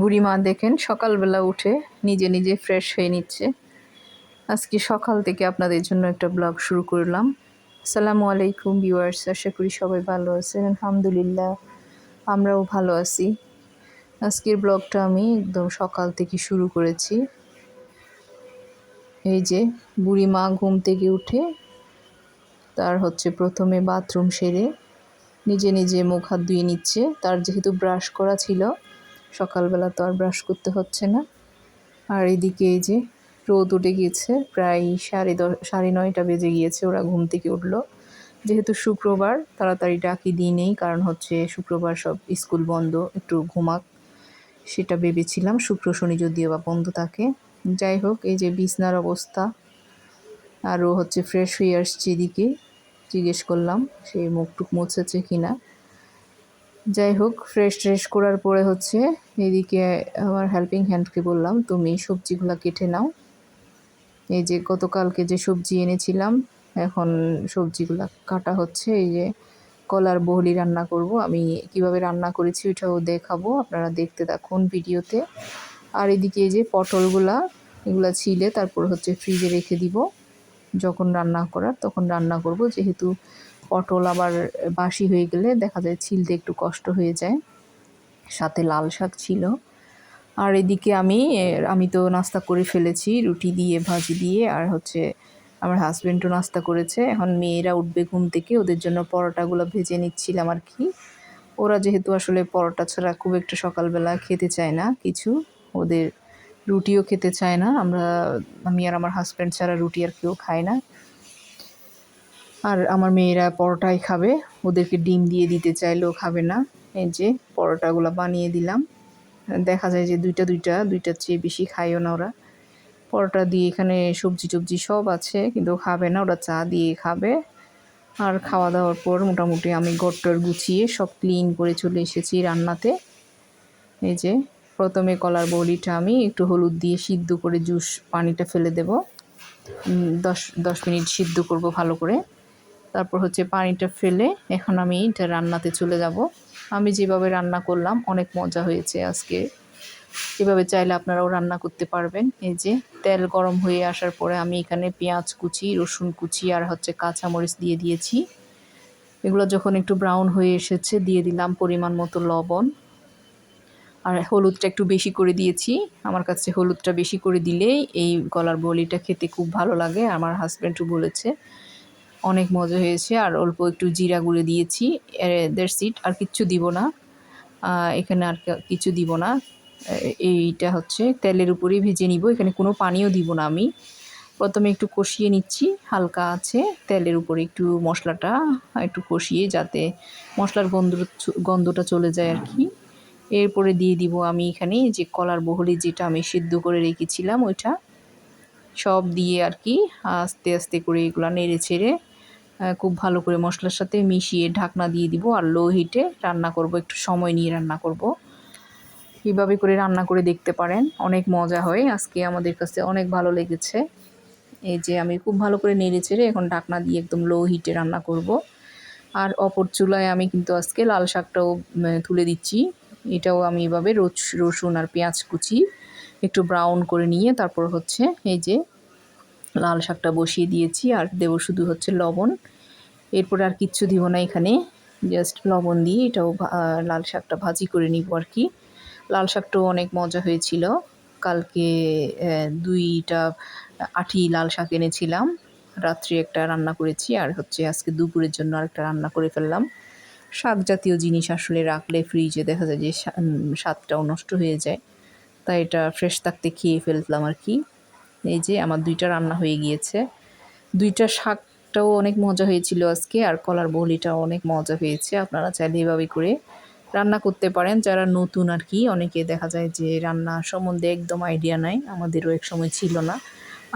বুড়িমা দেখেন, সকালবেলা উঠে নিজে নিজে ফ্রেশ হয়ে নিচ্ছে। আজকে সকাল থেকে আপনাদের জন্য একটা ব্লগ শুরু করলাম। আসসালামু আলাইকুম ভিউয়ার্স আশা করি সবাই ভালো আছেন, আলহামদুলিল্লাহ, আমরাও ভালো আছি। আজকের ব্লগটা আমি একদম সকাল থেকে শুরু করেছি। এই যে বুড়ি মা ঘুম থেকে উঠে তার হচ্ছে প্রথমে বাথরুম সেরে নিজে নিজে মুখ হাত ধুয়ে নিচ্ছে। তার যেহেতু ব্রাশ করা ছিল সকালবেলা তো আর ব্রাশ করতে হচ্ছে না। আর এদিকে এই যে রোদ উঠে গিয়েছে, প্রায় সাড়ে দশ, সাড়ে নয়টা বেজে গিয়েছে, ওরা ঘুম থেকে উঠল। যেহেতু শুক্রবার, তাড়াতাড়ি ডাকি দিই নেই, কারণ হচ্ছে শুক্রবার সব স্কুল বন্ধ, একটু ঘুমাক। সেটা ভেবেছিলাম, শুক্র শনি যদিও বা বন্ধ থাকে। যাই হোক, এই যে বিছনার অবস্থা, আরও হচ্ছে ফ্রেশ হয়ে আসছে এদিকে, জিজ্ঞেস করলাম, সে মুখ টুক মুছেছে কিনা। যাই হোক ফ্রেশ ট্রেশ করার পরে হচ্ছে এদিকে আমার হেল্পিং হ্যান্ডকে বললাম, তুমি সবজিগুলো কেটে নাও। এই যে গতকালকে যে সবজি এনেছিলাম, এখন সবজিগুলো কাটা হচ্ছে। এই যে কলার বহলি রান্না করব। আমি কীভাবে রান্না করেছি ওইটাও দেখাবো, আপনারা দেখতে থাকুন ভিডিওতে। আর এদিকে এই যে পটলগুলা, এগুলা ছিলে, তারপর হচ্ছে ফ্রিজে রেখে দিব। যখন রান্না করার, তখন রান্না করব। যেহেতু পটল আবার বাসি হয়ে গেলে দেখা যায় ছিলতে একটু কষ্ট হয়ে যায়। সাথে লাল শাক ছিল। আর এদিকে আমি আমি তো নাস্তা করে ফেলেছি, রুটি দিয়ে, ভাজি দিয়ে, আর হচ্ছে আমার হাজব্যান্ডও নাস্তা করেছে। এখন মেয়েরা উঠবে ঘুম থেকে, ওদের জন্য পরোটাগুলো ভেজে নিচ্ছিলাম আর কি। ওরা যেহেতু আসলে পরোটা ছাড়া খুব একটা সকালবেলা খেতে চায় না কিছু, ওদের রুটিও খেতে চায় না। আমরা, আমি আর আমার হাজব্যান্ড ছাড়া রুটি আর কেউ খায় না। আর আমার মেয়েরা পরোটাই খাবে। ওদেরকে ডিম দিয়ে দিতে চাইলেও খাবে না। এই যে পরোটাগুলো বানিয়ে দিলাম। দেখা যায় যে দুইটা দুইটা, দুইটার চেয়ে বেশি খাইও না ওরা। পরোটা দিয়ে এখানে সবজি টবজি সব আছে, কিন্তু খাবে না। ওরা চা দিয়ে খাবে। আর খাওয়া দাওয়ার পর মোটামুটি আমি গট্টর গুছিয়ে সব ক্লিন করে চলে এসেছি রান্নাতে। এই যে প্রথমে কলার বড়িটা আমি একটু হলুদ দিয়ে সিদ্ধ করে জুস পানিটা ফেলে দেব। দশ দশ মিনিট সিদ্ধ করব ভালো করে। তারপর হচ্ছে পানিটা ফেলে এখন আমি এটা রান্নাতে চলে যাব। আমি যেভাবে রান্না করলাম, অনেক মজা হয়েছে আজকে। এভাবে চাইলে আপনারাও রান্না করতে পারবেন। এই যে তেল গরম হয়ে আসার পরে আমি এখানে পেঁয়াজ কুচি, রসুন কুচি আর হচ্ছে কাঁচামরিচ দিয়ে দিয়েছি। এগুলো যখন একটু ব্রাউন হয়ে এসেছে, দিয়ে দিলাম পরিমাণ মতো লবণ। আর হলুদটা একটু বেশি করে দিয়েছি। আমার কাছে হলুদটা বেশি করে দিলেই এই গলার বলিটা খেতে খুব ভালো লাগে। আমার হাজব্যান্ডও বলেছে অনেক মজা হয়েছে। আর অল্প একটু জিরা গুঁড়ে দিয়েছি। দের সিট আর কিচ্ছু দিব না। এখানে আর কিছু দিব না। এইটা হচ্ছে তেলের উপরেই ভেজে নিব। এখানে কোনো পানিও দিব না আমি। প্রথমে একটু কষিয়ে নিচ্ছি। হালকা আছে। তেলের উপরে একটু মশলাটা একটু কষিয়ে যাতে মশলার গন্ধ গন্ধটা চলে যায় আর কি। এরপরে দিয়ে দিব আমি এখানে যে কলার বহলি যেটা আমি সিদ্ধ করে রেখেছিলাম, ওইটা। সব দিয়ে আর কি আস্তে আস্তে করে এগুলো নেড়ে ছেড়ে খুব ভালো করে মশলার সাথে মিশিয়ে ঢাকনা দিয়ে দিব আর লো হিটে রান্না করব, একটু সময় নিয়ে রান্না করব। কীভাবে করে রান্না করে দেখতে পারেন, অনেক মজা হয়। আজকে আমাদের কাছে অনেক ভালো লেগেছে। এই যে আমি খুব ভালো করে নেড়ে চেড়ে এখন ঢাকনা দিয়ে একদম লো হিটে রান্না করব। আর অপর চুলায় আমি কিন্তু আজকে লাল শাকটাও তুলে দিচ্ছি। এটাও আমি এভাবে রসুন আর পেঁয়াজ কুচি একটু ব্রাউন করে নিয়ে তারপর হচ্ছে এই যে লাল শাকটা বসিয়ে দিয়েছি আর দেব শুধু হচ্ছে লবণ। এরপরে আর কিচ্ছু দিব না এখানে জাস্ট লবণ দিয়ে এটাও লাল শাকটা ভাজি করে নিব আর কি। লাল শাকটাও অনেক মজা হয়েছিল। কালকে দুইটা আঠি লাল শাক এনেছিলাম। রাত্রে একটা রান্না করেছি আর হচ্ছে আজকে দুপুরের জন্য আরেকটা রান্না করে ফেললাম। শাক জাতীয় জিনিস আসলে রাখলে ফ্রিজে দেখা যায় যে স্বাদটাও নষ্ট হয়ে যায়। তাই এটা ফ্রেশ থাকতে খেয়ে ফেললাম আর কি। এই যে আমার দুইটা রান্না হয়ে গিয়েছে। দুইটা শাকটাও অনেক মজা হয়েছিল আজকে, আর কলার বলিটাও অনেক মজা হয়েছে। আপনারা চাইলে এভাবে করে রান্না করতে পারেন। যারা নতুন আর কি, অনেকে দেখা যায় যে রান্না সম্বন্ধে একদম আইডিয়া নাই, আমাদেরও এক সময় ছিল না।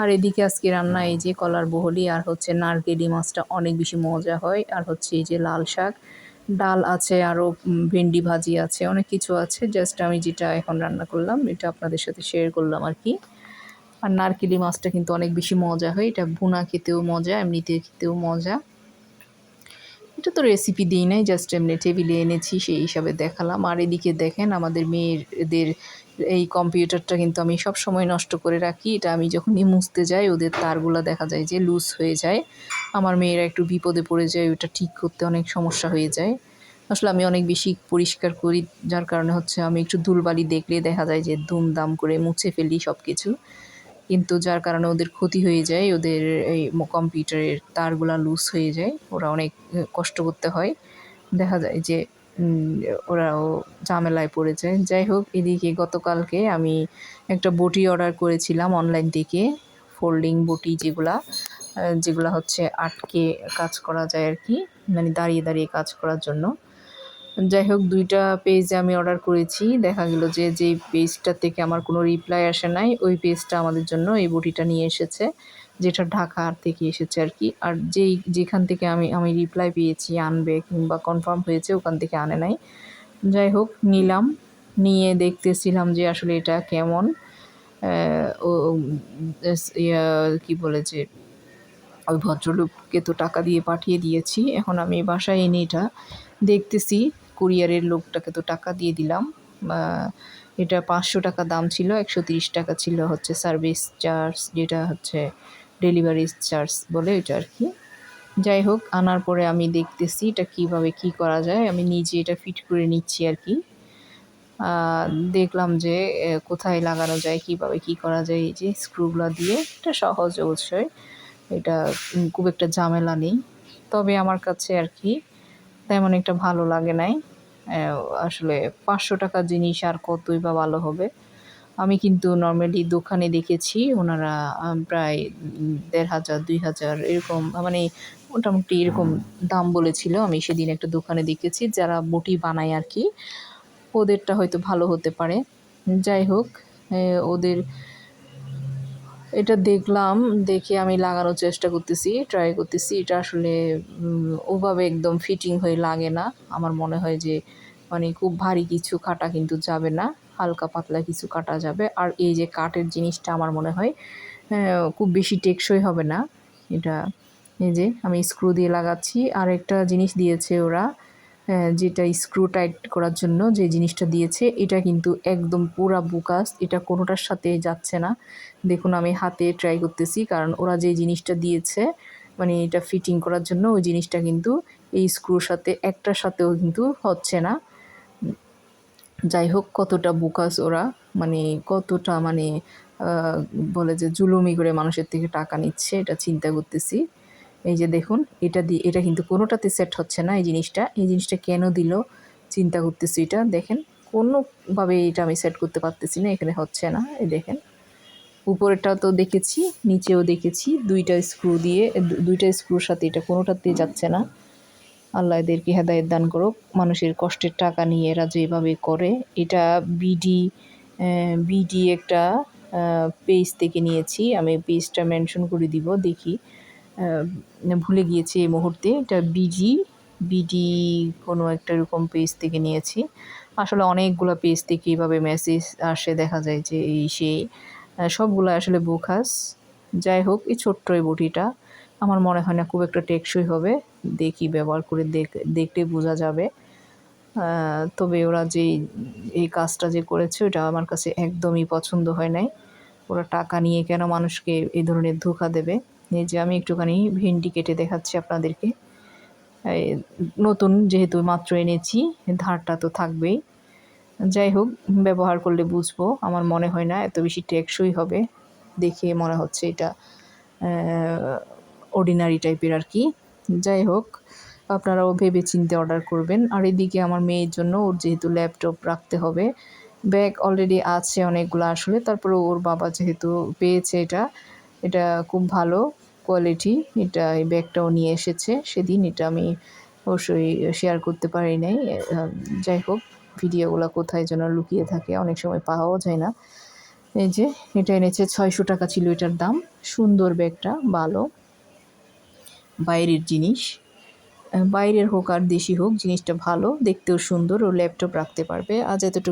আর এদিকে আজকে রান্না এই যে কলার বহলি, আর হচ্ছে নারকেলি মাছটা অনেক বেশি মজা হয়। আর হচ্ছে এই যে লাল শাক, ডাল আছে, আরও ভেন্ডি ভাজি আছে, অনেক কিছু আছে। জাস্ট আমি যেটা এখন রান্না করলাম, এটা আপনাদের সাথে শেয়ার করলাম আর কি। আর নারকেলি মাছটা কিন্তু অনেক বেশি মজা হয়। এটা ভুনা খেতেও মজা এমনিতে খেতেও মজা। এটা তো রেসিপি দিই নাই জাস্ট এমনি টেবিলে এনেছি, সেই হিসাবে দেখালাম। আর এদিকে দেখেন আমাদের মেয়েদের এই কম্পিউটারটা কিন্তু আমি সব সময় নষ্ট করে রাখি। এটা আমি যখনই মুছতে যাই, ওদের তারগুলো দেখা যায় যে লুজ হয়ে যায়। আমার মেয়েরা একটু বিপদে পড়ে যায়, ওটা ঠিক করতে অনেক সমস্যা হয়ে যায়। আসলে আমি অনেক বেশি পরিষ্কার করি, যার কারণে হচ্ছে আমি একটু ধুলবালি দেখলে দেখা যায় যে দুমদাম করে মুছে ফেলি সব কিছু কিন্তু যার কারণে ওদের ক্ষতি হয়ে যায়, ওদের এই কম্পিউটারের তারগুলা লুজ হয়ে যায়, ওরা অনেক কষ্ট করতে হয়। দেখা যায় যে ওরাও ঝামেলায় পড়ে যায় যাই হোক, এদিকে গতকালকে আমি একটা বটি অর্ডার করেছিলাম অনলাইন থেকে ফোল্ডিং বটি যেগুলা যেগুলা হচ্ছে আটকে কাজ করা যায় আর কি মানে দাঁড়িয়ে দাঁড়িয়ে কাজ করার জন্য। যাই হোক, দুইটা পেজ আমি অর্ডার করেছি। দেখা গেল যে, যেই পেজটা থেকে আমার কোনো রিপ্লাই আসে নাই, ওই পেজটা আমাদের জন্য এই বটিটা নিয়ে এসেছে, যেটা ঢাকা থেকে এসেছে আর কি। আর যেই, যেখান থেকে আমি আমি রিপ্লাই পেয়েছি, আনবে কিংবা কনফার্ম হয়েছে, ওখান থেকে আনে নাই। যাই হোক, নিলাম। নিয়ে দেখতেছিলাম যে, আসলে এটা কেমন। ও কি বলে যে, ওই ভদ্রলোককে তো টাকা দিয়ে পাঠিয়ে দিয়েছি। এখন আমি বাসায় এনে এটা দেখতেছি। কুরিয়ারের লোকটাকে তো টাকা দিয়ে দিলাম। এটা পাঁচশো টাকা দাম ছিল, একশো তিরিশ টাকা ছিল হচ্ছে সার্ভিস চার্জ, যেটা হচ্ছে ডেলিভারি চার্জ বলে এটা আর কি। যাই হোক, আনার পরে আমি দেখতেছি এটা কীভাবে কি করা যায়। আমি নিজে এটা ফিট করে নিচ্ছি আর কি। দেখলাম যে কোথায় লাগানো যায়, কীভাবে কি করা যায়, এই যে স্ক্রুগুলো দিয়ে, এটা সহজ অবশ্যই। এটা খুব একটা ঝামেলা নেই। তবে আমার কাছে আর কি তেমন একটা ভালো লাগে নাই। আসলে পাঁচশো টাকা জিনিস আর কতই বা ভালো হবে। আমি কিন্তু নর্মালি দোকানে দেখেছি, ওনারা প্রায় দেড় হাজার, দুই হাজার এরকম মানে মোটামুটি এরকম দাম বলেছিল। আমি সেদিন একটা দোকানে দেখেছি, যারা বটি বানায় আর কি, ওদেরটা হয়তো ভালো হতে পারে। যাই হোক ওদের এটা দেখলাম, দেখে আমি লাগানোর চেষ্টা করতেছি ট্রাই করতেছি। এটা আসলে ওভাবে একদম ফিটিং হয়ে লাগে না। আমার মনে হয় যে মানে খুব ভারী কিছু কাটা কিন্তু যাবে না, হালকা পাতলা কিছু কাটা যাবে। আর এই যে কাঠের জিনিসটা আমার মনে হয় খুব বেশি টেকসই হবে না। এটা, এই যে আমি স্ক্রু দিয়ে লাগাচ্ছি। আর একটা জিনিস দিয়েছে ওরা যেটা স্ক্রু টাইট করার জন্য যে জিনিসটা দিয়েছে, এটা কিন্তু একদম পুরা বুকাস। এটা কোনোটার সাথে যাচ্ছে না। দেখুন, আমি হাতে ট্রাই করতেছি, কারণ ওরা যে জিনিসটা দিয়েছে মানে এটা ফিটিং করার জন্য ওই জিনিসটা কিন্তু এই স্ক্রুর সাথে, একটার সাথেও কিন্তু হচ্ছে না। যাই হোক, কতটা বুকাস ওরা মানে কতটা মানে বলে যে জুলুমি করে মানুষের থেকে টাকা নিচ্ছে, এটা চিন্তা করতেছি। এই যে দেখুন, এটা দিয়ে এটা কিন্তু কোনোটাতে সেট হচ্ছে না এই জিনিসটা। এই জিনিসটা কেন দিল? চিন্তা করতেছি এটা। দেখেন, কোনোভাবে এটা আমি সেট করতে পারতেছি না, এখানে হচ্ছে না। এই দেখেন, উপরেরটাও তো দেখেছি, নিচেও দেখেছি। দুইটা স্ক্রু দিয়ে দুইটা স্ক্রুর সাথে এটা কোনোটাতে যাচ্ছে না। আল্লাহ এদেরকে হেদায়ত দান করুক। মানুষের কষ্টের টাকা নিয়ে এরা যেভাবে করে, এটা বিডি বিডি একটা পেজ থেকে নিয়েছি। আমি পেজটা মেনশন করে দিব, দেখি। ভুলে গিয়েছি এই মুহূর্তে। এটা বিজি বিডি কোনো একটা এরকম পেজ থেকে নিয়েছি। আসলে অনেকগুলো পেজ থেকে এইভাবে মেসেজ আসে, দেখা যায় যে এই সেই সবগুলো আসলে বোখাস। যাই হোক, এই ছোট্ট এই বটিটা, আমার মনে হয় না খুব একটা টেকসই হবে। দেখি ব্যবহার করে দেখ, দেখলে বোঝা যাবে। তবে ওরা যে এই কাজটা যে করেছে, ওটা আমার কাছে একদমই পছন্দ হয় নাই। ওরা টাকা নিয়ে কেন মানুষকে এই ধরনের ধোকা দেবে? এই যে আমি একটুখানি ভেন্ডি কেটে দেখাচ্ছি আপনাদেরকে। নতুন যেহেতু মাত্র এনেছি, ধারটা তো থাকবেই। যাই হোক, ব্যবহার করলে বুঝব, আমার মনে হয় না এত বেশি টেকসই হবে। দেখে মনে হচ্ছে এটা অর্ডিনারি টাইপের আর কি। যাই হোক, আপনারাও ভেবে চিনতে অর্ডার করবেন। আর এদিকে আমার মেয়ের জন্য ওর যেহেতু ল্যাপটপ রাখতে হবে ব্যাগ অলরেডি আছে অনেকগুলো আসলে তারপরে ওর বাবা যেহেতু পেয়েছে এটা এটা খুব ভালো। কোয়ালিটি এটা এই ব্যাগটাও নিয়ে এসেছে। সেদিন এটা আমি অবশ্যই শেয়ার করতে পারি নাই। যাই হোক, ভিডিওগুলো কোথায় যেন লুকিয়ে থাকে, অনেক সময় পাওয়াও যায় না। এই যে, এটা এনেছে ছয়শো টাকা ছিল এটার দাম। সুন্দর ব্যাগটা, ভালো। বাইরের জিনিস। বাইরের হোক আর দেশি হোক, জিনিসটা ভালো, দেখতেও সুন্দর। ও ল্যাপটপ রাখতে পারবে। আজ এতটুকু।